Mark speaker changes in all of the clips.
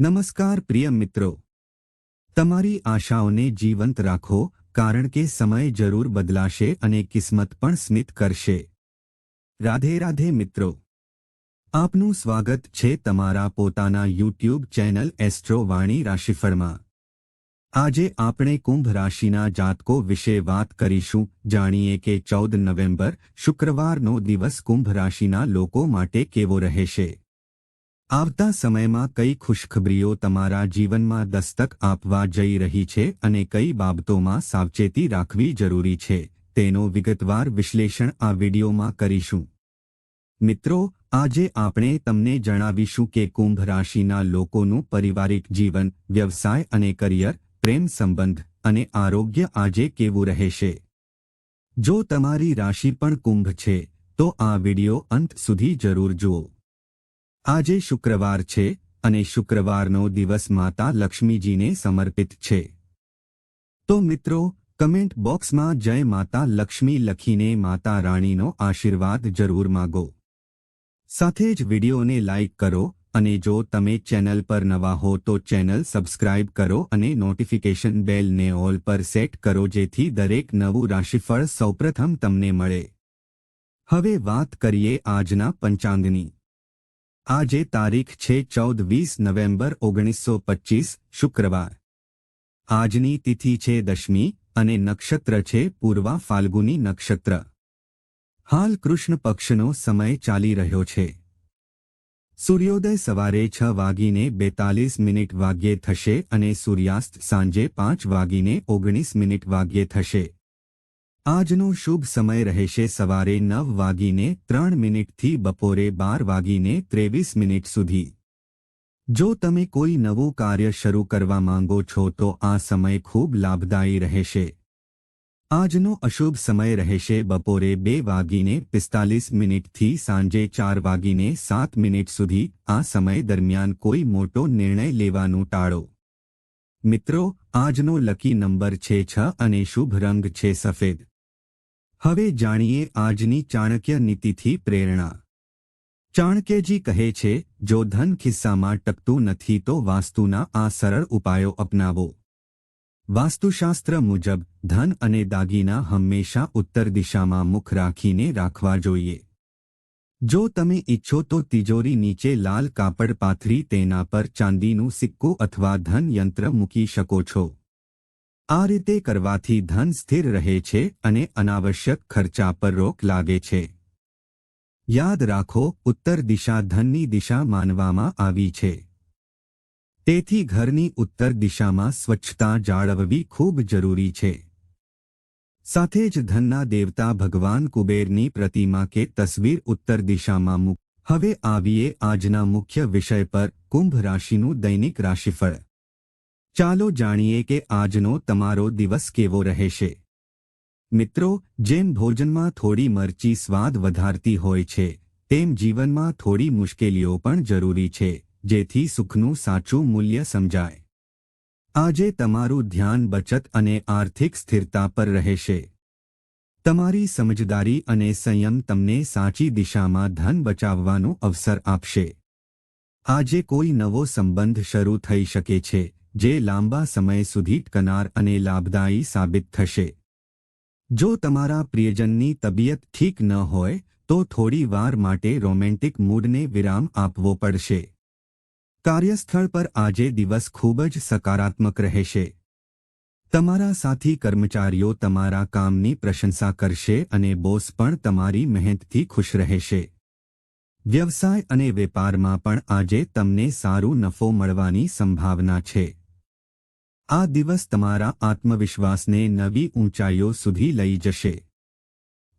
Speaker 1: નમસ્કાર પ્રિય મિત્રો. તમારી આશાઓને જીવંત રાખો, કારણ કે સમય જરૂર બદલાશે અને કિસ્મત પણ સ્મિત કરશે. રાધે રાધે મિત્રો. આપનું સ્વાગત છે તમારા પોતાના યુટ્યુબ ચેનલ એસ્ટ્રો વાણી રાશિફળમાં. આજે આપણે કુંભ રાશિના જાતકો વિશે વાત કરીશું. જાણીએ કે ચૌદ નવેમ્બર શુક્રવારનો દિવસ કુંભ રાશિના લોકો માટે કેવો રહેશે. આવતા સમયમાં કઈ ખુશખબરીઓ તમારા જીવનમાં દસ્તક આપવા જઈ રહી છે અને કઈ બાબતોમાં સાવચેતી રાખવી જરૂરી છે, તેનો વિગતવાર વિશ્લેષણ આ વિડીયોમાં કરીશું. મિત્રો, આજે આપણે તમને જણાવીશું કે કુંભ રાશિના લોકોનું પારિવારિક જીવન, વ્યવસાય અને કરિયર, પ્રેમ સંબંધ અને આરોગ્ય આજે કેવું રહેશે. જો તમારી રાશિ પણ કુંભ છે, તો આ વિડિયો અંત સુધી જરૂર જુઓ. આજે શુક્રવાર છે અને શુક્રવારનો દિવસ માતા લક્ષ્મીજીને સમર્પિત છે. તો મિત્રો, કમેન્ટ બોક્સમાં જય માતા લક્ષ્મી લખીને માતા રાણીનો આશીર્વાદ જરૂર માગો. સાથે જ વિડીયોને લાઇક કરો અને જો તમે ચેનલ પર નવા હો તો ચેનલ સબસ્ક્રાઇબ કરો અને નોટિફિકેશન બેલને ઓલ પર સેટ કરો જેથી દરેક નવું રાશિફળ સૌપ્રથમ તમને મળે. હવે વાત કરીએ આજના પંચાંગની. આજે તારીખ છે ચૌદ વીસ નવેમ્બર ઓગણીસો પચ્ચીસ શુક્રવાર. આજની તિથિ છે દશમી અને નક્ષત્ર છે પૂર્વા ફાલ્ગુની નક્ષત્ર. હાલ કૃષ્ણ પક્ષનો સમય ચાલી રહ્યો છે. સૂર્યોદય સવારે છ વાગીને બેતાલીસ મિનિટ વાગ્યે થશે અને સૂર્યાસ્ત સાંજે પાંચ વાગીને ઓગણીસ મિનિટ વાગ્યે થશે. આજનો શુભ સમય રહેશે સવારે નવ વાગીને ત્રણ મિનિટથી બપોરે બાર વાગીને ત્રેવીસ મિનિટ સુધી. જો તમે કોઈ નવું કાર્ય શરૂ કરવા માંગો છો તો આ સમય ખૂબ લાભદાયી રહેશે. આજનો અશુભ સમય રહેશે બપોરે બે વાગીને પિસ્તાલીસ મિનિટથી સાંજે ચાર વાગીને સાત મિનિટ સુધી આ સમય દરમિયાન કોઈ મોટો નિર્ણય લેવાનું ટાળો. મિત્રો, આજનો લકી નંબર છે છ અને શુભ રંગ છે સફેદ. હવે જાણીએ આજની ચાણક્ય નીતિથી પ્રેરણા. ચાણક્યજી કહે છે, જો ધન ખિસ્સામાં ટકતું નથી તો વાસ્તુના આ સરળ ઉપાયો અપનાવો. વાસ્તુશાસ્ત્ર મુજબ ધન અને દાગીના હંમેશા ઉત્તર દિશામાં મુખ રાખીને રાખવા જોઈએ. જો તમે ઈચ્છો તો તિજોરી નીચે લાલ કાપડ પાથરી તેના પર ચાંદીનું સિક્કો અથવા ધન યંત્ર મૂકી શકો છો. આ રીતે કરવાથી ધન સ્થિર રહે છે અને અનાવશ્યક ખર્ચા પર રોક લાગે છે. યાદ રાખો, ઉત્તર દિશા ધનની દિશા માનવામાં આવી છે. તેથી ઘરની ઉત્તર દિશામાં સ્વચ્છતા જાળવવી ખૂબ જરૂરી છે. સાથે જ ધનના દેવતા ભગવાન કુબેરની પ્રતિમા કે તસવીર ઉત્તર દિશામાં મૂક. હવે આવીએ આજના મુખ્ય વિષય પર, કુંભ રાશિનું દૈનિક રાશિફળ. ચાલો જાણીએ કે આજનો તમારો દિવસ કેવો રહેશે. મિત્રો, જેમ ભોજનમાં થોડી મરચી સ્વાદ વધારતી હોય છે, તેમ જીવનમાં થોડી મુશ્કેલીઓ પણ જરૂરી છે, જેથી સુખનું સાચું મૂલ્ય સમજાય. આજે તમારું ધ્યાન બચત અને આર્થિક સ્થિરતા પર રહેશે. તમારી સમજદારી અને સંયમ તમને સાચી દિશામાં ધન બચાવવાનો અવસર આપશે. આજે કોઈ નવો સંબંધ શરૂ થઈ શકે છે. જે લાંબા સમય સુધી ટકનાર અને લાભદાયી સાબિત થશે. જો તમારા પ્રિયજનની તબિયત ઠીક ન હોય, તો થોડી વાર માટે રોમેન્ટિક મૂડને વિરામ આપવો પડશે. કાર્યસ્થળ પર આજે દિવસ ખૂબ જ સકારાત્મક રહેશે. તમારા સાથી કર્મચારીઓ તમારા કામની પ્રશંસા કરશે અને બોસ પણ તમારી મહેનતથી ખુશ રહેશે. વ્યવસાય અને વેપારમાં પણ આજે તમને સારું નફો મળવાની સંભાવના છે. આ દિવસ તમારા આત્મવિશ્વાસને નવી ઊંચાઈઓ સુધી લઈ જશે.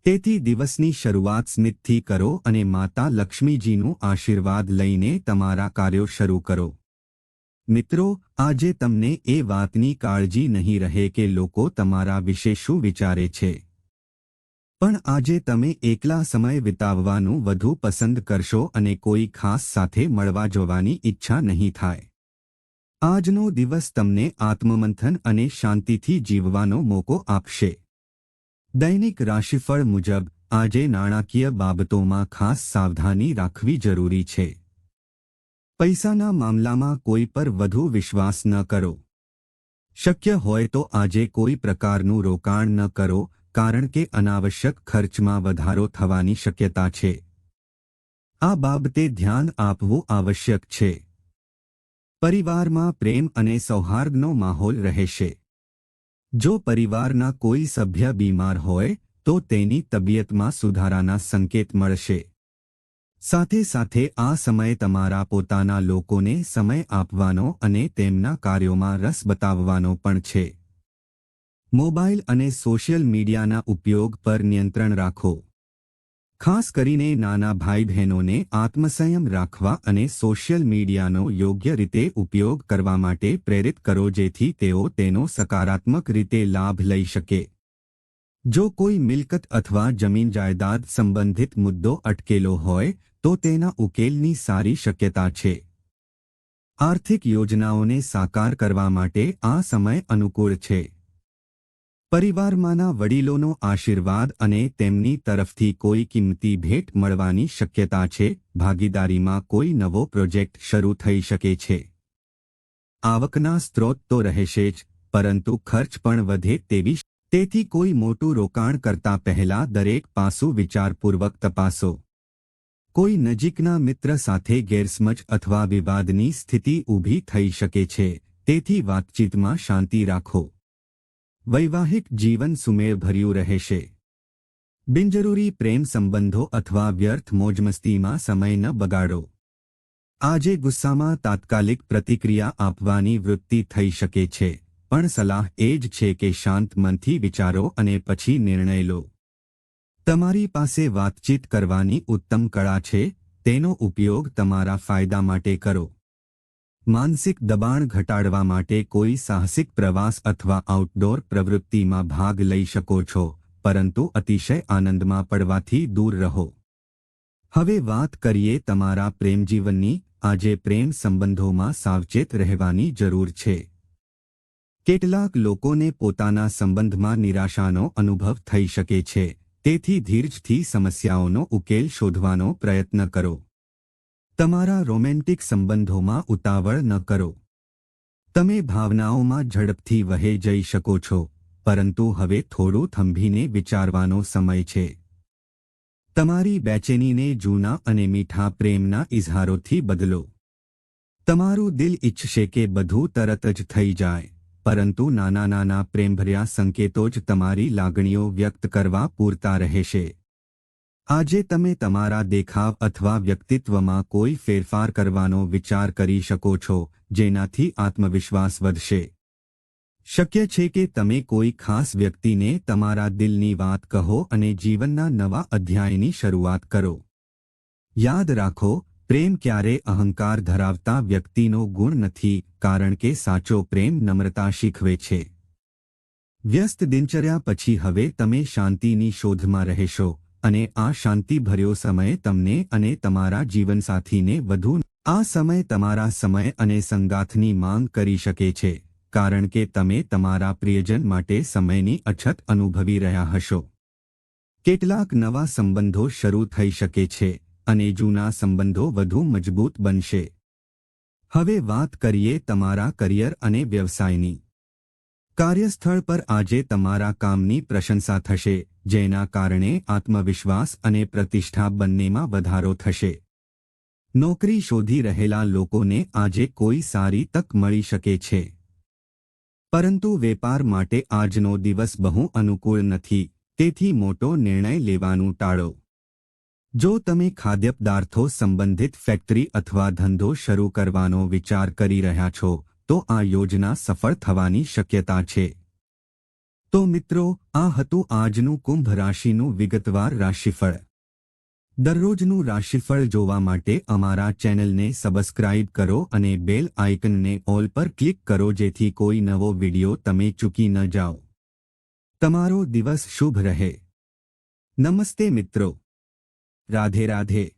Speaker 1: તેથી દિવસની શરૂઆત સ્મિતથી કરો અને માતા લક્ષ્મીજીનું આશીર્વાદ લઈને તમારા કાર્યો શરૂ કરો. મિત્રો, આજે તમને એ વાતની કાળજી નહીં રહે કે લોકો તમારા વિશે શું વિચારે છે. પણ આજે તમે એકલા સમય વિતાવવાનું વધુ પસંદ કરશો અને કોઈ ખાસ સાથે મળવા જવાની ઈચ્છા નહીં થાય. આજનો દિવસ તમને આત્મમંથન અને શાંતિથી જીવવાનો મોકો આપશે. દૈનિક રાશિફળ મુજબ, આજે નાણાકીય બાબતોમાં ખાસ સાવધાની રાખવી જરૂરી છે. પૈસાના મામલામાં કોઈ પર વધુ વિશ્વાસ ન કરો. શક્ય હોય તો આજે કોઈ પ્રકારનું રોકાણ ન કરો, કારણ કે અનાવશ્યક ખર્ચમાં વધારો થવાની શક્યતા છે. આ બાબતે ધ્યાન આપવું આવશ્યક છે. પરિવારમાં પ્રેમ અને સૌહાર્દનો માહોલ રહેશે. જો પરિવારના કોઈ સભ્ય બીમાર હોય, તો તેની તબિયતમાં સુધારાના સંકેત મળશે. સાથે સાથે આ સમય તમારા પોતાના લોકોને સમય આપવાનો અને તેમના કાર્યોમાં રસ બતાવવાનો પણ છે. મોબાઈલ અને સોશિયલ મીડિયાના ઉપયોગ પર નિયંત્રણ રાખો. ખાસ કરીને નાના ભાઈ બહેનોને આત્મસંયમ રાખવા અને સોશિયલ મીડિયાનો યોગ્ય રીતે ઉપયોગ કરવા માટે પ્રેરિત કરો જેથી તેઓ તેનો સકારાત્મક રીતે લાભ લઈ શકે. જો કોઈ મિલકત અથવા જમીન જાયદાદ સંબંધિત મુદ્દો અટકેલો હોય, તો તેના ઉકેલની સારી શક્યતા છે. આર્થિક યોજનાઓને સાકાર કરવા માટે આ સમય અનુકૂળ છે. પરિવારમાંના વડીલોનો આશીર્વાદ અને તેમની તરફથી કોઈ કિંમતી ભેટ મળવાની શક્યતા છે, ભાગીદારીમાં કોઈ નવો પ્રોજેક્ટ શરૂ થઈ શકે છે. આવકના સ્ત્રોત તો રહેશે જ, પરંતુ ખર્ચ પણ વધે તેવી તેથી કોઈ મોટું રોકાણ કરતા પહેલા દરેક પાસું વિચારપૂર્વક તપાસો. કોઈ નજીકના મિત્ર સાથે ગેરસમજ અથવા વિવાદની સ્થિતિ ઊભી થઈ શકે છે, તેથી વાતચીતમાં શાંતિ રાખો. વૈવાહિક જીવન સુમેળભર્યું રહેશે. બિનજરૂરી પ્રેમ સંબંધો અથવા વ્યર્થ મોજમસ્તીમાં સમય ન બગાડો. આજે ગુસ્સામાં તાત્કાલિક પ્રતિક્રિયા આપવાની વૃત્તિ થઈ શકે છે, પણ સલાહ એ જ છે કે શાંત મનથી વિચારો અને પછી નિર્ણય લો. તમારી પાસે વાતચીત કરવાની ઉત્તમ કળા છે, તેનો ઉપયોગ તમારા ફાયદા માટે કરો. માનસિક દબાણ ઘટાડવા માટે કોઈ સાહસિક પ્રવાસ અથવા આઉટડોર પ્રવૃત્તિમાં ભાગ લઈ શકો છો, પરંતુ અતિશય આનંદમાં પડવાથી દૂર રહો. હવે વાત કરીએ તમારા પ્રેમજીવનની, આજે પ્રેમ સંબંધોમાં સાવચેત રહેવાની જરૂર છે. કેટલાક લોકોને પોતાના સંબંધમાં નિરાશાનો અનુભવ થઈ શકે છે, તેથી ધીરજથી સમસ્યાઓનો ઉકેલ શોધવાનો પ્રયત્ન કરો. તમારા રોમેન્ટિક સંબંધોમાં ઉતાવળ ન કરો. તમે ભાવનાઓમાં ઝડપથી વહે જઈ શકો છો, પરંતુ હવે થોડું થંભીને વિચારવાનો સમય છે. તમારી બેચેનીને જૂના અને મીઠા પ્રેમના ઇઝહારોથી બદલો. તમારું દિલ ઈચ્છશે કે બધું તરત જ થઈ જાય, પરંતુ નાના નાના પ્રેમભર્યા સંકેતો જ તમારી લાગણીઓ વ્યક્ત કરવા પૂરતા રહેશે. આજે તમે તમારા દેખાવ અથવા વ્યક્તિત્વમાં કોઈ ફેરફાર કરવાનો વિચાર કરી શકો છો, જેનાથી આત્મવિશ્વાસ વધશે. શક્ય છે કે તમે કોઈ ખાસ વ્યક્તિને તમારા દિલની વાત કહો અને જીવનના નવા અધ્યાયની શરૂઆત કરો. યાદ રાખો, પ્રેમ ક્યારે અહંકાર ધરાવતા વ્યક્તિનો ગુણ નથી, કારણ કે સાચો પ્રેમ નમ્રતા શીખવે છે. વ્યસ્ત દિનચર્યા પછી હવે તમે શાંતિની શોધમાં રહેશો. અને આ શાંતિભર્યો સમય તમને અને તમારા જીવનસાથીને વધુ આ સમય તમારા સમય અને સંગાથની માંગ કરી શકે છે, કારણ કે તમે તમારા પ્રિયજન માટે સમયની અછત અનુભવી રહ્યા હશો. કેટલાક નવા સંબંધો શરૂ થઈ શકે છે અને જૂના સંબંધો વધુ મજબૂત બનશે. હવે વાત કરીએ તમારા કરિયર અને વ્યવસાયની. કાર્યસ્થળ પર આજે તમારા કામની પ્રશંસા થશે જેના કારણે આત્મવિશ્વાસ અને પ્રતિષ્ઠા બંનેમાં વધારો થશે. નોકરી શોધી રહેલા લોકોને આજે કોઈ સારી તક મળી શકે છે. પરંતુ વેપાર માટે આજનો દિવસ બહુ અનુકૂળ નથી, તેથી મોટો નિર્ણય લેવાનું ટાળો. જો તમે ખાદ્યપદાર્થો સંબંધિત ફેક્ટરી અથવા ધંધો શરૂ કરવાનો વિચાર કરી રહ્યા છો, તો આ યોજના સફળ થવાની શક્યતા છે. તો મિત્રો, આ હતું આજનું કુંભ રાશિનું વિગતવાર રાશિફળ. દરરોજનું રાશિફળ જોવા માટે અમારા ચેનલને સબસ્ક્રાઇબ કરો અને બેલ આઇકનને ઓલ પર ક્લિક કરો જેથી કોઈ નવો વિડિયો તમે ચૂકી ન જાઓ. તમારો દિવસ શુભ રહે. નમસ્તે મિત્રો. રાધે રાધે.